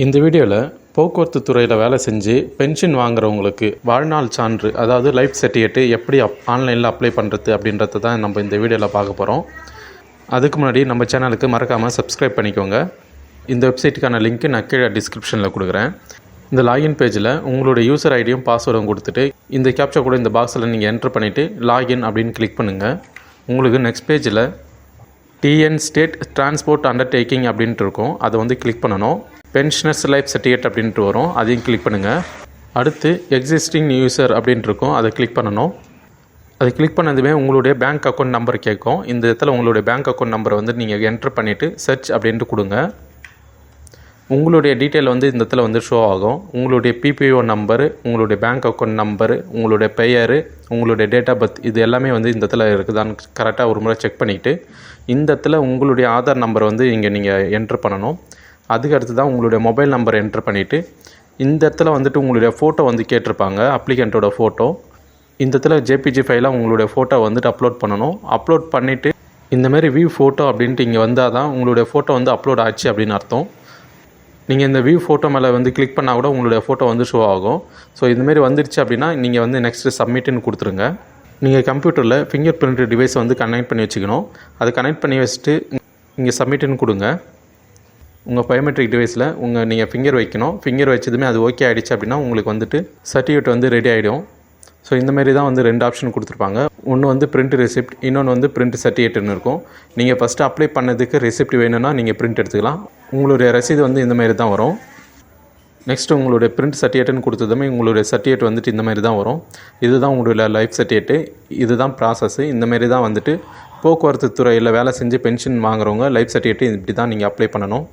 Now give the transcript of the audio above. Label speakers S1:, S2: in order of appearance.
S1: இந்த வீடியோவில் போக்குவரத்து துறையில் வேலை செஞ்சு பென்ஷன் வாங்குறவங்களுக்கு வாழ்நாள் சான்று அதாவது லைஃப் சர்டிஃபிகேட்டு எப்படி அப் ஆன்லைனில் அப்ளை பண்ணுறது அப்படின்றத தான் நம்ம இந்த வீடியோவில் பார்க்க போகிறோம் அதுக்கு முன்னாடி நம்ம சேனலுக்கு மறக்காமல் சப்ஸ்கிரைப் பண்ணிக்கோங்க. இந்த வெப்சைட்டுக்கான லிங்க்கு நான் கீழே டிஸ்கிரிப்ஷனில் கொடுக்குறேன். இந்த லாகின் பேஜில் உங்களுடைய யூசர் ஐடியும் பாஸ்வேர்டும் கொடுத்துட்டு இந்த கேப்சா கூட இந்த பாக்ஸில் நீங்கள் என்ட்ரு பண்ணிவிட்டு லாகின் அப்படின்னு கிளிக் பண்ணுங்கள் உங்களுக்கு நெக்ஸ்ட் பேஜில் டிஎன் ஸ்டேட் டிரான்ஸ்போர்ட் அண்டர்டேக்கிங் அப்படின்ட்டு இருக்கும். அதை வந்து கிளிக் பண்ணணும். பென்ஷனர்ஸ் லைஃப் சர்டிஃபிகேட் அப்படின்ட்டு வரும். அதையும் கிளிக் பண்ணுங்கள் அடுத்து எக்ஸிஸ்டிங் யூசர் அப்படின்ட்டு இருக்கும். அதை கிளிக் பண்ணணும். அதை கிளிக் பண்ணதுமே உங்களுடைய பேங்க் அக்கௌண்ட் நம்பர் கேட்கும். இந்த இடத்துல உங்களுடைய பேங்க் அக்கௌண்ட் நம்பரை வந்து நீங்கள் என்ட்ரு பண்ணிவிட்டு சர்ச் அப்படின்ட்டு கொடுங்க. உங்களுடைய டீட்டெயில் வந்து இந்த இடத்துல வந்து ஷோ ஆகும். உங்களுடைய பிபிஓ நம்பரு உங்களுடைய பேங்க் அக்கௌண்ட் நம்பரு உங்களுடைய பெயர் உங்களுடைய டேட் ஆஃப் பர்த் இது எல்லாமே வந்து இந்த இடத்துல இருக்குதான்னு கரெக்டாக ஒரு முறை செக் பண்ணிவிட்டு இந்த இடத்துல உங்களுடைய ஆதார் நம்பரை வந்து இங்கே நீங்கள் என்ட்ரு பண்ணணும். அதுக்கு அடுத்து தான் உங்களுடைய மொபைல் நம்பர் என்ட்ரு பண்ணிவிட்டு இந்த இடத்துல வந்துட்டு உங்களுடைய ஃபோட்டோ வந்து கேட்டிருப்பாங்க அப்ளிகண்ட்டோட ஃபோட்டோ இந்த இடத்துல ஜேபிஜி ஃபைலாக உங்களுடைய ஃபோட்டோ வந்துட்டு அப்லோட் பண்ணணும். அப்லோட் பண்ணிவிட்டு இந்தமாரி வியூ ஃபோட்டோ அப்படின்ட்டு இங்கே வந்தால் தான் உங்களுடைய ஃபோட்டோ வந்து அப்லோட் ஆச்சு அப்படின்னு அர்த்தம். நீங்கள் இந்த வியூ ஃபோட்டோ மேலே வந்து கிளிக் பண்ணால் கூட உங்களுடைய ஃபோட்டோ வந்து ஷோ ஆகும். ஸோ இதுமாரி வந்துருச்சு அப்படின்னா நீங்கள் வந்து நெக்ஸ்ட்டு சப்மிட்னு கொடுத்துருங்க. நீங்கள் கம்ப்யூட்டரில் ஃபிங்கர் பிரிண்ட் டிவைஸ் வந்து கனெக்ட் பண்ணி வச்சுக்கணும். அதை கனெக்ட் பண்ணி வச்சுட்டு இங்கே சப்மிட்னு கொடுங்க. உங்கள் பயோமெட்ரிக் டிவைஸில் உங்கள் நீங்கள் ஃபிங்கர் வைக்கணும். ஃபிங்கர் வச்சதுமே அது ஓகே ஆகிடுச்சு அப்படின்னா உங்களுக்கு வந்துட்டு சர்டிஃபிகேட் வந்து ரெடி ஆகிடும் ஸோ இந்தமாரி தான் வந்து ரெண்டு ஆப்ஷன் கொடுத்துருப்பாங்க. ஒன்று வந்து பிரிண்ட் ரெசிப்ட் இன்னொன்று வந்து பிரிண்ட் சர்டிஃபிகேட்னு இருக்கும். நீங்கள் ஃபஸ்ட்டு அப்ளை பண்ணதுக்கு ரெசிப்ட் வேணும்னா நீங்கள் பிரிண்ட் எடுத்துக்கலாம். உங்களுடைய ரசீது வந்து இந்தமாரி தான் வரும். நெக்ஸ்ட்டு உங்களுடைய பிரிண்ட் சர்டிஃபிகேட்னு கொடுத்ததுமே உங்களுடைய சர்டிஃபிகேட் வந்துட்டு இந்த மாதிரி தான் வரும். இதுதான் உங்களுடைய லைஃப் சர்டிஃபிகேட்டு இதுதான் ப்ராசஸ்ஸு இந்தமாரி தான் வந்துட்டு போக்குவரத்து துறையில் வேலை செஞ்சு பென்ஷன் வாங்குறவங்க லைஃப் சர்டிஃபிகேட்டு இப்படி தான் நீங்கள் அப்ளை பண்ணணும்.